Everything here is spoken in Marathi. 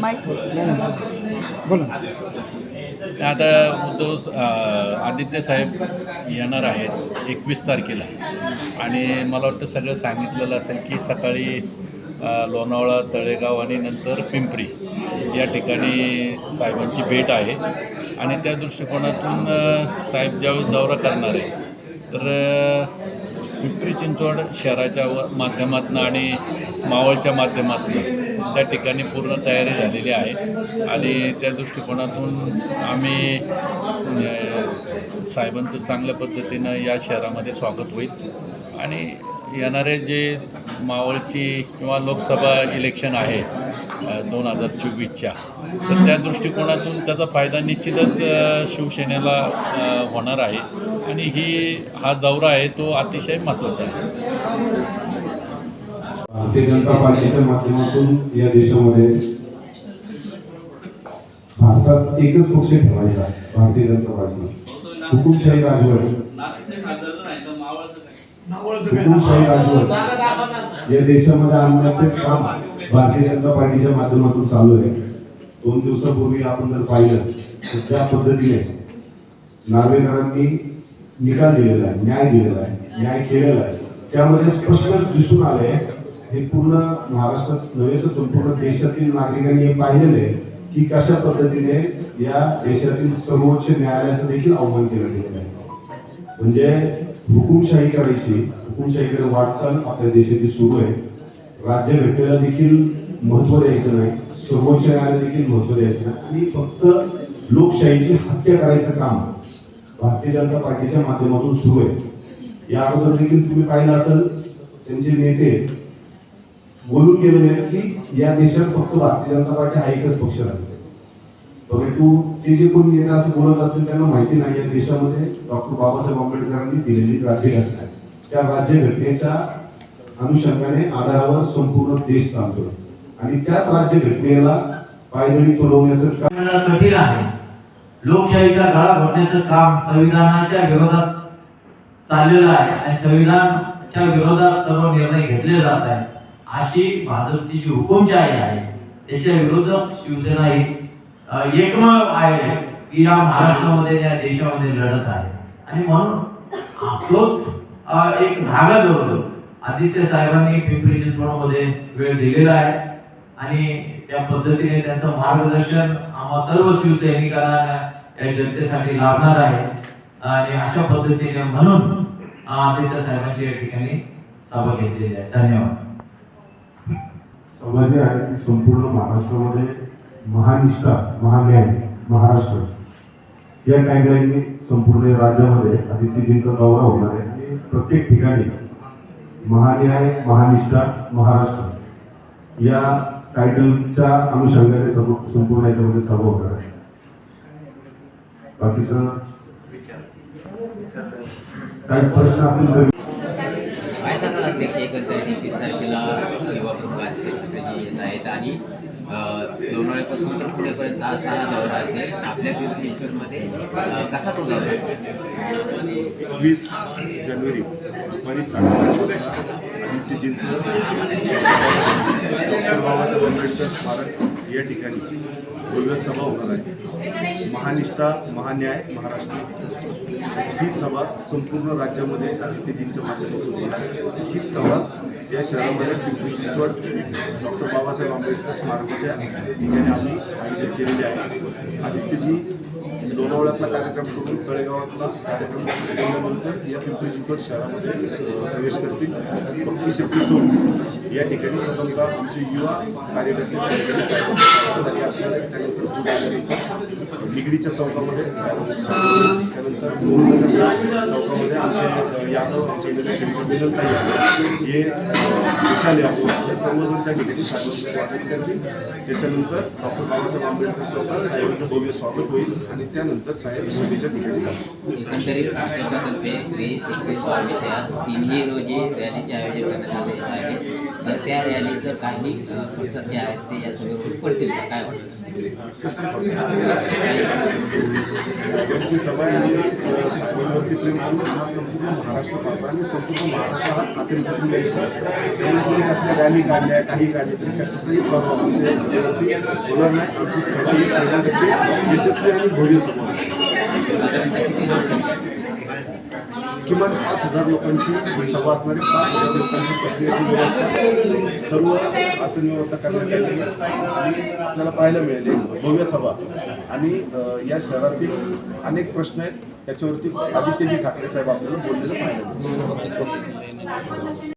माईक बोला. आता उद्धव अ, आदित्य साहेब येणार आहेत एकवीस तारखेला. आणि मला वाटतं सगळं सांगितलेलं असेल की सकाळी लोणावळा तळेगाव आणि नंतर पिंपरी या ठिकाणी साहेबांची भेट आहे. आणि त्या दृष्टिकोनातून साहेब ज्यावेळेस दौरा करणार आहे तर पिंपरी चिंचवड शहराच्या व माध्यमातून आणि मावळच्या माध्यमातून त्या ठिकाणी पूर्ण तयारी झालेली आहे. आणि त्या दृष्टिकोनातून आम्ही म्हणजे, साहेबांचं चांगल्या पद्धतीनं या शहरामध्ये स्वागत होईल. आणि येणारे जे मावळची किंवा लोकसभा इलेक्शन आहे दोन हजार चोवीसच्या तर त्या दृष्टिकोनातून त्याचा फायदा निश्चितच शिवसेनेला होणार आहे. आणि ही हा दौरा आहे तो अतिशय महत्त्वाचा आहे. भारतीय जनता पार्टीच्या माध्यमातून या देशामध्ये भारतात एकच पक्ष ठेवायचा भारतीय जनता पार्टी. हुकुमशाही राजवट. हुकुमशाही राजवट. या देशामध्ये आणण्याचे काम भारतीय जनता पार्टीच्या माध्यमातून चालू आहे. दोन दिवसापूर्वी आपण जर पाहिलं तर त्या पद्धतीने नार्वेकरांनी निकाल दिलेला आहे न्याय दिलेला आहे न्याय केलेला आहे त्यामध्ये स्पष्ट दिसून आले हे पूर्ण महाराष्ट्रात नव्हे तर संपूर्ण देशातील नागरिकांनी हे पाहिलेलं आहे की कशा पद्धतीने या देशातील सर्वोच्च न्यायालयाचं देखील अवमान केलं गेलेलं आहे. म्हणजे हुकुमशाही करायची हुकुमशाहीकडे वाटचाल आपल्या देशाची सुरू आहे. राज्य घटनेला देखील महत्त्व द्यायचं नाही सर्वोच्च न्यायालय देखील महत्त्व द्यायचं नाही. आणि फक्त लोकशाहीची हत्या करायचं काम भारतीय जनता पार्टीच्या माध्यमातून सुरू आहे. या अगोदर देखील तुम्ही पाहिलं असेल त्यांचे नेते बोलून गेलेले आहेत की या देशात फक्त भारतीय जनता पार्टी हा एकच पक्ष राहील. परंतु ते जे कोणी नेता असं बोलत असतील त्यांना माहिती नाही. या देशामध्ये डॉक्टर बाबासाहेब आंबेडकरांनी दिलेली राज्यघटना आहे. त्या राज्यघटनेच्या अनुषंगाने आधारावर संपूर्ण देश चालतो आणि त्याच राज्यघटनेला पायदळी तुडवण्याचं काम कठीण आहे. लोकशाहीचा गळा घोटण्याचं काम संविधानाच्या विरोधात चाललेलं आहे आणि संविधानाच्या विरोधात सर्व निर्णय घेतले जात आहेत. अशी भाजपची जी हुकुमशाही आहे त्याच्या विरोधात शिवसेना ही एकमेव आहे. की या महाराष्ट्रामध्ये या देशामध्ये लढत आहे. आणि म्हणून आपलोच एक धागा जोडतो. आदित्य साहेबांनी पिंपरी चिंचवडमध्ये वेळ दिलेला आहे. आणि त्या पद्धतीने त्यांचं मार्गदर्शन आम्हा सर्व शिवसैनिकांना या जनतेसाठी लाभणार आहे. आणि अशा पद्धतीने म्हणून आदित्य साहेबांची या ठिकाणी सभा घेतलेली आहे. धन्यवाद. समाज आहे संपूर्ण महाराष्ट्रामध्ये महानिष्ठा महान्याय महाराष्ट्र. या टॅगलाईनने संपूर्ण राज्यामध्ये आदित्यजींचा दौरा होणार आहे. आणि प्रत्येक ठिकाणी महान्याय महानिष्ठा महाराष्ट्र या टायटलच्या अनुषंगाने सर्व संपूर्ण याच्यामध्ये सभा होणार आहे. बाकीचं काही प्रश्न असतील तर काय अध्यक्ष एकंदरीत एकवीस तारखेला युवा प्रमुखांचे सगळे येत आहेत आणि अं, लोणावळ्यापासून तर पुढेपर्यंत हा सहा दौरा असेल आपल्या पिंपरी कसा तो दौरा वीस जानेवारी. दुपारी साडेपाच वाजता आदित्य डॉक्टर बाबासाहेब आंबेडकर स्मारक या ठिकाणी भव्य सभा होणार आहे महानिष्ठा महान्याय महाराष्ट्र ही सभा संपूर्ण राज्यामध्ये आदित्यजींच्या माध्यमातून होणार आहे हीच सभा या शहरामध्ये पिंपरी चिंचवड डॉक्टर बाबासाहेब आंबेडकर स्मारकाच्या ठिकाणी आम्ही आयोजित केलेली आहे आदित्यजी लोणावळ्यातला कार्यक्रम करून तळेगावातला कार्यक्रम केल्यानंतर या पिंपरी चिंचवड शहरामध्ये प्रवेश करतील भक्ती शक्ती या ठिकाणी प्रथमतः आमचे युवा कार्यकर्ते निगडीच्या चौकामध्ये त्यानंतर चौकामध्ये आमचे यादव आमचे यादव हे विशाल यादव हे सर्वजण त्या ठिकाणी स्वागत करतील त्याच्यानंतर डॉक्टर बाबासाहेब आंबेडकर चौकात साहेबांचं भव्य स्वागत होईल आणि त्यानंतर साहेब मोदीच्या ठिकाणी तिन्ही रोजी रॅलीचे आयोजन करण्यात आले आहे. तर त्या रॅलीचं काही जे आहेत ते या पडतील काय वाटतं त्यांची सभा आहे. आणि प्रेम करून हा संपूर्ण महाराष्ट्र पाहतो आणि संपूर्ण महाराष्ट्र हा अतिरिक्त देश आहे. त्यांनी कसल्या रॅली काढल्या काही काढल्या तरी कशाचाही प्रभाव आमच्या सभेवरती होणार नाही. आमची सभा ही शहरासाठी यशस्वी आणि भव्य सभा किमान पाच हजार लोकांची म्हणजे सभा असणारी पाच हजार लोकांची बसण्याची व्यवस्था सर्व आसन व्यवस्था करण्यासाठी आणि आपल्याला पाहायला मिळेल भव्य सभा. आणि या शहरातील अनेक प्रश्न आहेत. त्याच्यावरती आदित्यजी ठाकरे साहेब आपल्याला बोललेलं पाहायला मिळालं.